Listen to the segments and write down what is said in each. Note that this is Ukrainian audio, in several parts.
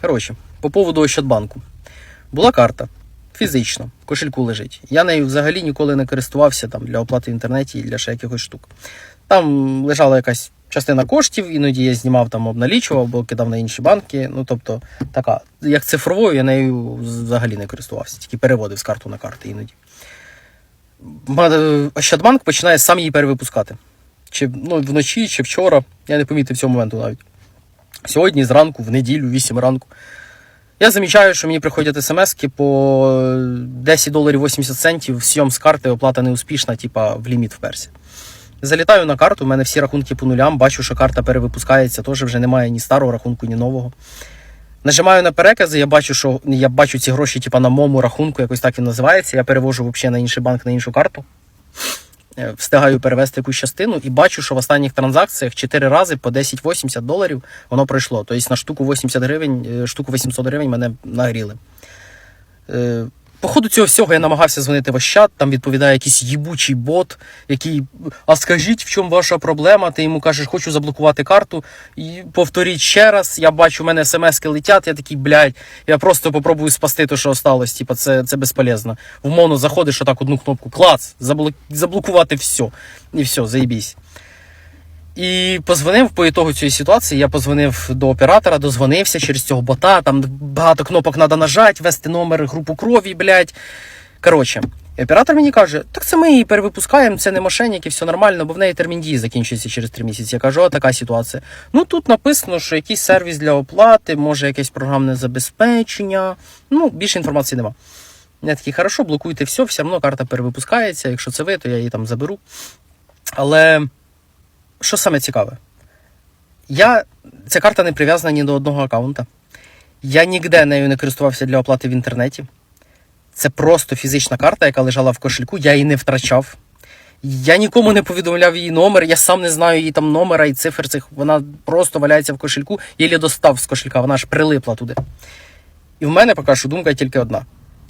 Коротше, по поводу Ощадбанку. Була карта. Фізично, в кошельку лежить. Я нею взагалі ніколи не користувався там, для оплати в інтернеті і для ще якихось штук. Там лежала якась частина коштів, іноді я знімав там обналічував або кидав на інші банки. Ну, тобто, така, як цифровою, я нею взагалі не користувався, тільки переводив з карту на карти іноді. Ощадбанк починає сам її перевипускати. Чи ну, вночі, чи вчора. Я не помітив цього моменту навіть. Сьогодні зранку, в неділю, 8 ранку. Я замічаю, що мені приходять смски по 10 доларів 80 центів, сйом з карти, оплата неуспішна, типа в ліміт вперся. Залітаю на карту, у мене всі рахунки по нулям, бачу, що карта перевипускається, теж вже немає ні старого рахунку, ні нового. Нажимаю на перекази, я бачу, що я бачу ці гроші, типа на моєму рахунку, якось так він називається. Я перевожу взагалі на інший банк, на іншу карту. Е, Встигаю перевести якусь частину і бачу, що в останніх транзакціях 4 рази по 10-80 доларів воно пройшло. Тобто на штуку 80 гривень, е, штуку 800 гривень мене нагріли. По ходу цього всього я намагався дзвонити в Ощад, там відповідає якийсь їбучий бот, який. А скажіть, в чому ваша проблема? Ти йому кажеш, хочу заблокувати карту. І повторіть ще раз. Я бачу, у мене смски летять, я такий, блядь, я просто попробую спасти те, що осталось. Типа, це, це безполезно. В моно заходиш отак одну кнопку, клац, заблок... заблокувати все. І все, заїбісь. І позвонив по ітогу цієї ситуації. Я позвонив до оператора, дозвонився через цього бота. Там багато кнопок треба нажати, ввести номер, групу крові, блядь. Коротше, оператор мені каже: так це ми її перевипускаємо, це не мошенники, все нормально, бо в неї термін дії закінчується через три місяці. Я кажу, о, така ситуація. Ну тут написано, що якийсь сервіс для оплати, може якесь програмне забезпечення. Ну, більше інформації нема. Я такий, хорошо, блокуйте все, все одно карта перевипускається. Якщо це ви, то я її там заберу. Але що саме цікаве? Я, ця карта не прив'язана ні до одного аккаунта. Я ніде нею не користувався для оплати в інтернеті. Це просто фізична карта, яка лежала в кошельку, я її не втрачав. Я нікому не повідомляв її номер, я сам не знаю її там номера і цифр цих. Вона просто валяється в кошельку, єлі достав з кошелька, вона аж прилипла туди. І в мене поки що думка тільки одна: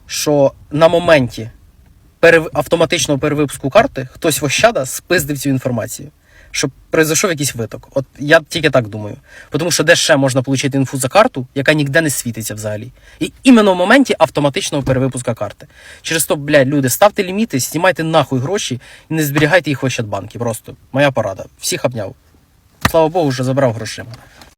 що на моменті перев... автоматичного перевипуску карти хтось в Ощада спиздив цю інформацію, щоб произойшов якийсь виток. От я тільки так думаю. Тому що де ще можна отримати інфу за карту, яка ніде не світиться взагалі. І іменно в моменті автоматичного перевипуска карти. Через то, блядь, люди, ставте ліміти, знімайте нахуй гроші і не зберігайте їх в Ощадбанки. Просто моя порада. Всіх обняв. Слава Богу, вже забрав грошима.